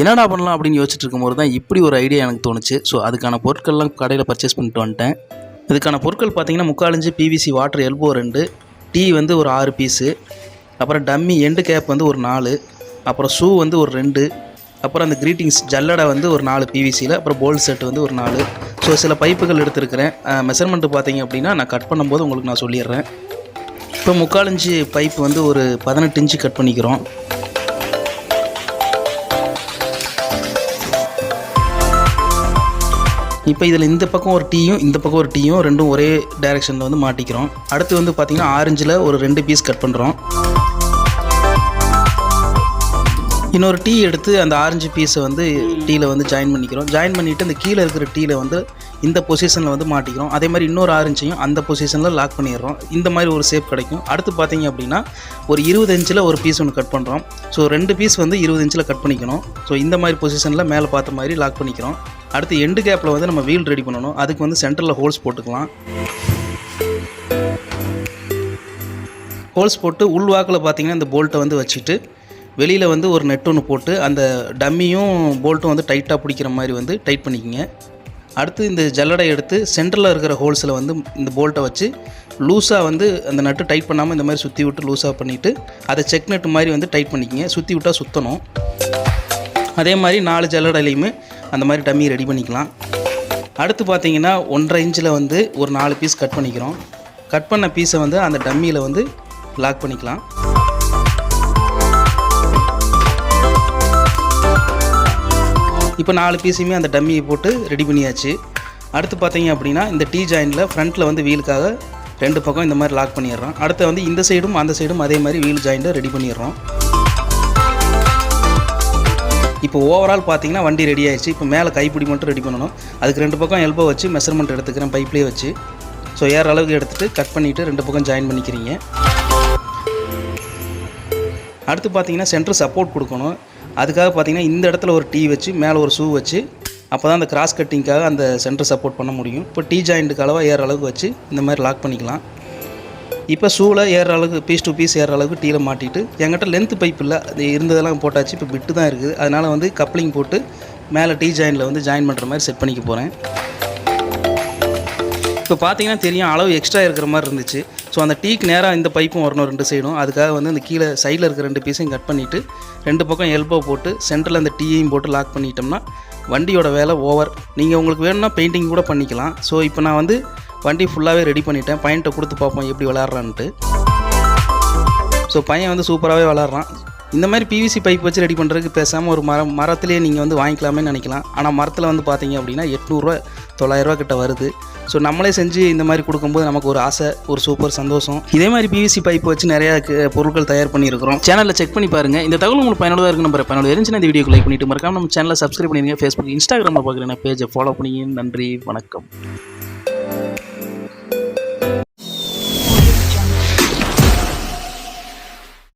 என்னடா பண்ணலாம் அப்படின்னு யோசிச்சுட்டு இருக்கும்போது தான் இப்படி ஒரு ஐடியா எனக்கு தோணுச்சு. ஸோ அதுக்கான பொருட்கள்லாம் கடையில் பர்ச்சேஸ் பண்ணிட்டு வந்துட்டேன். இதுக்கான பொருட்கள் பார்த்தீங்கன்னா முக்காலஞ்சு பிவிசி வாட்டர் எல்போ ரெண்டு டீ வந்து ஒரு ஆறு பீஸு அப்புறம் டம்மி எண்டு கேப் வந்து ஒரு நாலு அப்புறம் ஷூ வந்து ஒரு ரெண்டு அப்புறம் அந்த க்ரீட்டிங்ஸ் ஜல்லடை வந்து ஒரு நாலு பிவிசியில் அப்புறம் போல் செட் வந்து ஒரு நாலு. ஸோ சில பைப்புகள் எடுத்திருக்கிறேன். மெஷர்மெண்ட்டு பார்த்தீங்க அப்படின்னா நான் கட் பண்ணும்போது உங்களுக்கு நான் சொல்லிடுறேன். இப்போ முக்காலஞ்சு பைப் வந்து ஒரு பதினெட்டு இன்ச்சு கட் பண்ணிக்கிறோம். இப்போ இதில் இந்த பக்கம் ஒரு டீயும் இந்த பக்கம் ஒரு டீயும் ரெண்டும் ஒரே டைரெக்ஷனில் வந்து மாட்டிக்கிறோம். அடுத்து வந்து பார்த்திங்கன்னா ஆரஞ்சில் ஒரு ரெண்டு பீஸ் கட் பண்ணுறோம் இன்னொரு டீ எடுத்து அந்த ஆரஞ்சு பீஸை வந்து டீயில் வந்து ஜாயின் பண்ணிக்கிறோம். ஜாயின் பண்ணிவிட்டு அந்த கீழே இருக்கிற டீயில் வந்து இந்த பொசிஷனில் வந்து மாட்டிக்கிறோம். அதே மாதிரி இன்னொரு ஆரஞ்சையும் அந்த பொசிஷனில் லாக் பண்ணிடுறோம். இந்த மாதிரி ஒரு ஷேப் கிடைக்கும். அடுத்து பார்த்தீங்க அப்படின்னா ஒரு இருபது இன்ச்சில் ஒரு பீஸ் ஒன்று கட் பண்ணுறோம் ஸோ ரெண்டு பீஸ் வந்து இருபது இன்ச்சில் கட் பண்ணிக்கணும். ஸோ இந்த மாதிரி பொசிஷனில் மேலே பார்த்த மாதிரி லாக் பண்ணிக்கிறோம். அடுத்து எண்டு கேப்பில் வந்து நம்ம வீல் ரெடி பண்ணணும். அதுக்கு வந்து சென்டரில் ஹோல்ஸ் போட்டுக்கலாம். ஹோல்ஸ் போட்டு உள்வாக்கில் பார்த்தீங்கன்னா இந்த போல்ட்டை வந்து வச்சுட்டு வெளியில் வந்து ஒரு நெட் ஒன்று போட்டு அந்த டம்மியும் போல்ட்டும் வந்து டைட்டாக பிடிக்கிற மாதிரி வந்து டைட் பண்ணிக்கோங்க. அடுத்து இந்த ஜல்லடை எடுத்து சென்டரில் இருக்கிற ஹோல்ஸில் வந்து இந்த போல்ட்டை வச்சு லூஸாக வந்து அந்த நட்டு டைட் பண்ணாமல் இந்த மாதிரி சுற்றி விட்டு லூஸாக பண்ணிவிட்டு அதை செக் நட்டு மாதிரி வந்து டைட் பண்ணிக்கோங்க. சுற்றி விட்டால் சுற்றணும் அதே மாதிரி நாலு ஜல்லடையிலையுமே அந்த மாதிரி டம்மி ரெடி பண்ணிக்கலாம். அடுத்து பார்த்தீங்கன்னா ஒன்றரை இன்ச்சில் வந்து ஒரு நாலு பீஸ் கட் பண்ணிக்கிறோம். கட் பண்ண பீஸை வந்து அந்த டம்மியில் வந்து லாக் பண்ணிக்கலாம். இப்போ நாலு பீஸையுமே அந்த டம்மியை போட்டு ரெடி பண்ணியாச்சு. அடுத்து பார்த்தீங்க அப்படின்னா இந்த டீ ஜாயிண்டில் ஃப்ரண்ட்டில் வந்து வீலுக்காக ரெண்டு பக்கம் இந்த மாதிரி லாக் பண்ணிடுறோம். அடுத்து வந்து இந்த சைடும் அந்த சைடும் அதே மாதிரி வீல் ஜாயிண்ட்டை ரெடி பண்ணிடுறோம். இப்போ ஓவரால் பார்த்தீங்கன்னா வண்டி ரெடி ஆயிடுச்சு. இப்போ மேலே கைப்பிடி மட்டும் ரெடி பண்ணணும். அதுக்கு ரெண்டு பக்கம் எல்போ வச்சு மெஷர்மெண்ட் எடுத்துக்கிறேன் பைப்லேயே வச்சு. ஸோ ஏற அளவுக்கு எடுத்துகிட்டு கட் பண்ணிவிட்டு ரெண்டு பக்கம் ஜாயின் பண்ணிக்கிறீங்க. அடுத்து பார்த்தீங்கன்னா சென்டர் சப்போர்ட் கொடுக்கணும். அதுக்காக பார்த்தீங்கன்னா இந்த இடத்துல ஒரு டீ வச்சு மேலே ஒரு ஷூ வச்சு அப்போ தான் அந்த கிராஸ் கட்டிங்க்காக அந்த சென்டர் சப்போர்ட் பண்ண முடியும். இப்போ டீ ஜாயிண்ட்டுக்கு அளவாக ஏற அளவுக்கு வச்சு இந்த மாதிரி லாக் பண்ணிக்கலாம். இப்போ ஷூவில் ஏற அளவுக்கு பீஸ் டு பீஸ் ஏற அளவுக்கு டீயில் மாட்டிட்டு என்கிட்ட லென்த் பைப் இல்லை. அது இருந்ததெல்லாம் போட்டாச்சு இப்போ பிட்டு தான் இருக்குது. அதனால் வந்து கப்ளிங் போட்டு மேலே டீ ஜாயிண்டில் வந்து ஜாயின் பண்ணுற மாதிரி செட் பண்ணிக்க போகிறேன் இப்போ பார்த்தீங்கன்னா தெரியும் அளவு எக்ஸ்ட்ரா இருக்கிற மாதிரி இருந்துச்சு. ஸோ அந்த டீக்கு நேராக இந்த பைப்பும் வரணும் ரெண்டு சைடும் அதுக்காக வந்து அந்த கீழே சைடில் இருக்கிற ரெண்டு பீஸையும் கட் பண்ணிவிட்டு ரெண்டு பக்கம் எல்போ போட்டு சென்டரில் அந்த டீயையும் போட்டு லாக் பண்ணிட்டோம்னா வண்டியோட வேலை ஓவர் நீங்கள் உங்களுக்கு வேணும்னா பெயிண்டிங் கூட பண்ணிக்கலாம். ஸோ இப்போ நான் வந்து வண்டி ஃபுல்லாகவே ரெடி பண்ணிட்டேன். பையன்கிட்ட கொடுத்து பார்ப்போம் எப்படி விளாட்றான்ட்டு ஸோ பையன் வந்து சூப்பராகவே விளாட்றான் இந்த மாதிரி பிவிசி பைப் வச்சு ரெடி பண்ணுறதுக்கு பேசாமல் ஒரு மரம் மரத்துலேயே நீங்கள் வந்து வாங்கிக்கலாமே நினைக்கலாம். ஆனால் மரத்தில் வந்து பார்த்தீங்க அப்படின்னா எட்நூறுரூவா தொள்ளாயிரரூவா கிட்ட வருது. ஸோ நம்மளே செஞ்சு இந்த மாதிரி கொடுக்கும்போது நமக்கு ஒரு ஆசை ஒரு சூப்பர் சந்தோஷம். இதே மாதிரி பிவிசி பைப் வச்சு நிறையா பொருட்கள் தயார் பண்ணியிருக்கிறோம். சேனலில் செக் பண்ணி பாருங்கள் இந்த தகவல் உங்களுக்கு பயனுள்ளதாக இருக்கு நம்பர் பயனுள்ள இருந்துச்சுன்னா இந்த வீடியோ லைக் பண்ணிட்டு மறக்காம நம்ம சேனலை சப்ஸ்கிரைப் பண்ணிடுங்க ஃபேஸ்புக் இன்ஸ்டாகிராமில் பார்க்குறேன். பேஜை ஃபாலோ பண்ணிங்க நன்றி வணக்கம்.